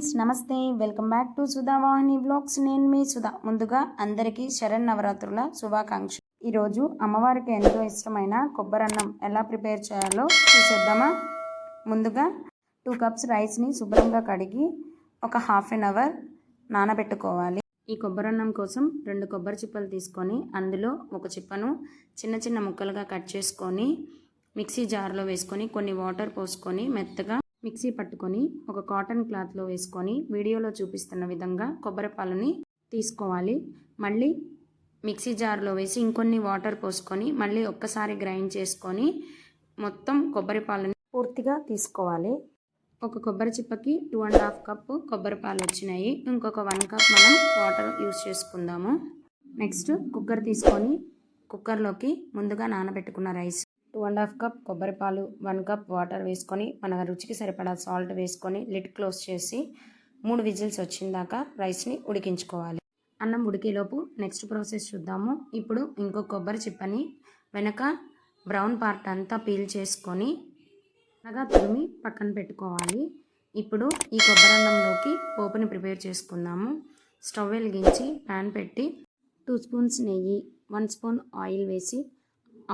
Friends నమస్తే. Welcome back to Sudha Vahini blogs నేను మీ సుధా. ముందుగా అందరికీ శరణ్ నవరాత్రుల శుభాకాంక్ష ఈరోజు అమ్మవారికి ఎంతో ఇష్టమైన కొబ్బరన్నం ఎలా ప్రిపేర్ చేయాలో చూసేద్దామా? ముందుగా టూ కప్స్ రైస్ని శుభ్రంగా కడిగి ఒక హాఫ్ అన్ అవర్ నానబెట్టుకోవాలి. ఈ కొబ్బరన్నం కోసం రెండు కొబ్బరి చిప్పలు తీసుకొని అందులో ఒక చిప్పను చిన్న చిన్న ముక్కలుగా కట్ చేసుకొని మిక్సీ జార్లో వేసుకొని కొన్ని వాటర్ పోసుకొని మెత్తగా మిక్సీ పట్టుకొని ఒక కాటన్ క్లాత్లో వేసుకొని వీడియోలో చూపిస్తున్న విధంగా కొబ్బరి పాలని తీసుకోవాలి. మళ్ళీ మిక్సీ జార్లో వేసి ఇంకొన్ని వాటర్ పోసుకొని మళ్ళీ ఒక్కసారి గ్రైండ్ చేసుకొని మొత్తం కొబ్బరి పాలని పూర్తిగా తీసుకోవాలి. ఒక కొబ్బరి చిప్పకి టూ అండ్ హాఫ్ కప్ కొబ్బరి పాలు వచ్చినాయి. ఇంకొక వన్ కప్ మనం వాటర్ యూస్ చేసుకుందాము. నెక్స్ట్ కుక్కర్ తీసుకొని కుక్కర్లోకి ముందుగా నానబెట్టుకున్న rice two and half cup కొబ్బరి పాలు వన్ కప్ వాటర్ వేసుకొని మన రుచికి సరిపడా సాల్ట్ వేసుకొని లిడ్ క్లోజ్ చేసి మూడు విజిల్స్ వచ్చిందాక రైస్ని ఉడికించుకోవాలి. అన్నం ఉడికేలోపు నెక్స్ట్ ప్రాసెస్ చూద్దాము. ఇప్పుడు ఇంకో కొబ్బరి చిప్పని వెనక బ్రౌన్ పార్ట్ అంతా పీల్ చేసుకొని అలాగా తురిమి పక్కన పెట్టుకోవాలి. ఇప్పుడు ఈ కొబ్బరి అన్నంలోకి పోపుని ప్రిపేర్ చేసుకుందాము. స్టవ్ వెలిగించి ప్యాన్ పెట్టి టూ స్పూన్స్ నెయ్యి వన్ స్పూన్ ఆయిల్ వేసి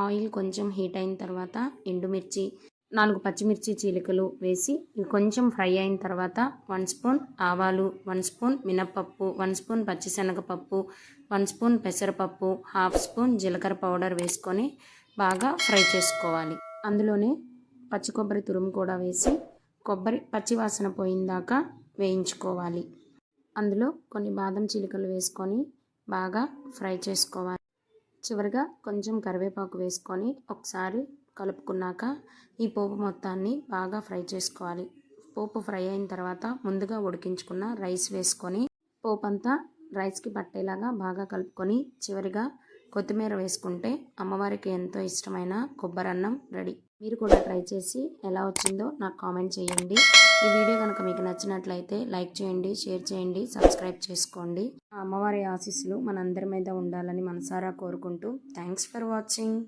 ఆయిల్ కొంచెం హీట్ అయిన తర్వాత ఎండుమిర్చి నాలుగు పచ్చిమిర్చి చీలికలు వేసి ఇవి కొంచెం ఫ్రై అయిన తర్వాత వన్ స్పూన్ ఆవాలు వన్ స్పూన్ మినప్పప్పు వన్ స్పూన్ పచ్చిశనగపప్పు వన్ స్పూన్ పెసరపప్పు హాఫ్ స్పూన్ జీలకర్ర పౌడర్ వేసుకొని బాగా ఫ్రై చేసుకోవాలి. అందులోనే పచ్చి కొబ్బరి తురుము కూడా వేసి కొబ్బరి పచ్చివాసన పోయిందాక పోయిందాకా వేయించుకోవాలి. అందులో కొన్ని బాదం చిలుకలు వేసుకొని బాగా ఫ్రై చేసుకోవాలి. చివరిగా కొంచెం కరివేపాకు వేసుకొని ఒకసారి కలుపుకున్నాక ఈ పోపు మొత్తాన్ని బాగా ఫ్రై చేసుకోవాలి. పోపు ఫ్రై అయిన తర్వాత ముందుగా ఉడికించుకున్న రైస్ వేసుకొని పోపు అంతా రైస్కి పట్టేలాగా బాగా కలుపుకొని చివరిగా కొత్తిమీర వేసుకుంటే అమ్మవారికి ఎంతో ఇష్టమైన కొబ్బరన్నం రెడీ. మీరు కూడా ట్రై చేసి ఎలా వచ్చిందో నాకు కామెంట్ చేయండి. ఈ వీడియో కనుక మీకు నచ్చినట్లయితే లైక్ చేయండి షేర్ చేయండి సబ్స్క్రైబ్ చేసుకోండి. ఆ అమ్మవారి ఆశీస్సులు మనందరి మీద ఉండాలని మనసారా కోరుకుంటూ థ్యాంక్స్ ఫర్ వాచింగ్.